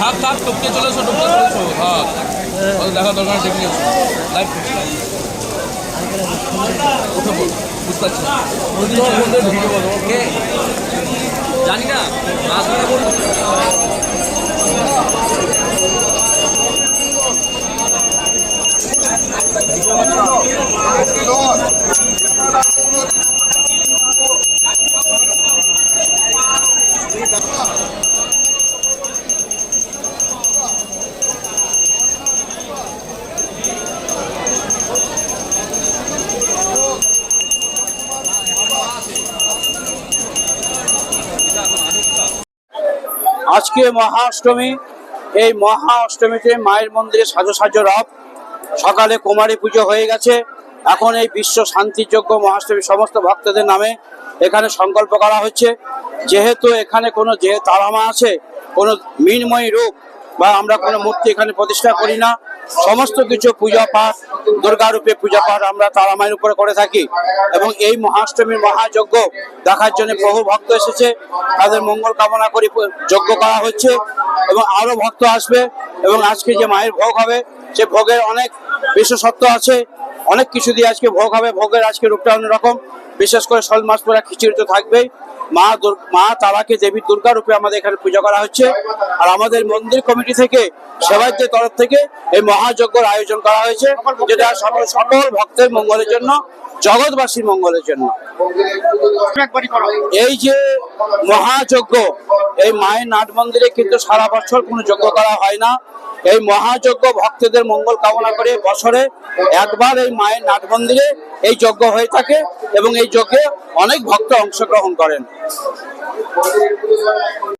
থাক থাক টপকে চলেছো টপকে চলেছো। হ্যাঁ দেখা দরকার ঠিক নিয়েছো লাইভ উঠে বল বুঝতে পারছি? জানি না আজকে মহা অষ্টমী এই মহা অষ্টমীতে মায়ের মন্দিরে সাজো সাজো রব। সকালে কুমারী পুজো হয়ে গেছে। এখন এই বিশ্ব শান্তিযোগ্য মহাষ্টমী সমস্ত ভক্তদের নামে এখানে সংকল্প করা হচ্ছে। যেহেতু এখানে কোনো যে তারামা আছে, কোনো মিনময়ী রূপ বা আমরা কোনো মূর্তি এখানে প্রতিষ্ঠা করি না সমস্ত কিছু পূজা পাঠ দুর্গা রূপে পূজা পাঠ আমরা তারামায়ের উপরে করে থাকি। এবং এই মহাষ্টমীর মহাযজ্ঞ দেখার জন্য বহু ভক্ত এসেছে। তাদের মঙ্গল কামনা করে যজ্ঞ করা হচ্ছে এবং আরও ভক্ত আসবে। এবং আজকে যে মায়ের ভোগ হবে, সে ভোগের অনেক বিশেষত্ব আছে। অনেক কিছু দিয়ে আজকে ভোগ হবে। ভোগের আজকে রূপটা অন্যরকম। বিশেষ করে শোল মাস পোড়া খিচুড়ি তো থাকবেই। মা মা তারাকে দেবী দুর্গা রূপে আমাদের এখানে পূজা করা হচ্ছে। আর আমাদের মন্দির কমিটি থেকে সেবায়তদের তরফ থেকে এই মহাযজ্ঞর আয়োজন করা হয়েছে, যেটা সকল সকল ভক্তের মঙ্গলের জন্য, জগৎবাসীর মঙ্গলের জন্য। এই যে মহাযজ্ঞ, এই মায়ের নাট মন্দিরে কিন্তু সারা বছর কোনো যজ্ঞ করা হয় না। এই মহাযজ্ঞ ভক্তদের মঙ্গল কামনা করে বছরে একবার এই মায়ের নাট মন্দিরে এই যজ্ঞ হয়ে থাকে এবং এই যজ্ঞে অনেক ভক্ত অংশগ্রহণ করেন।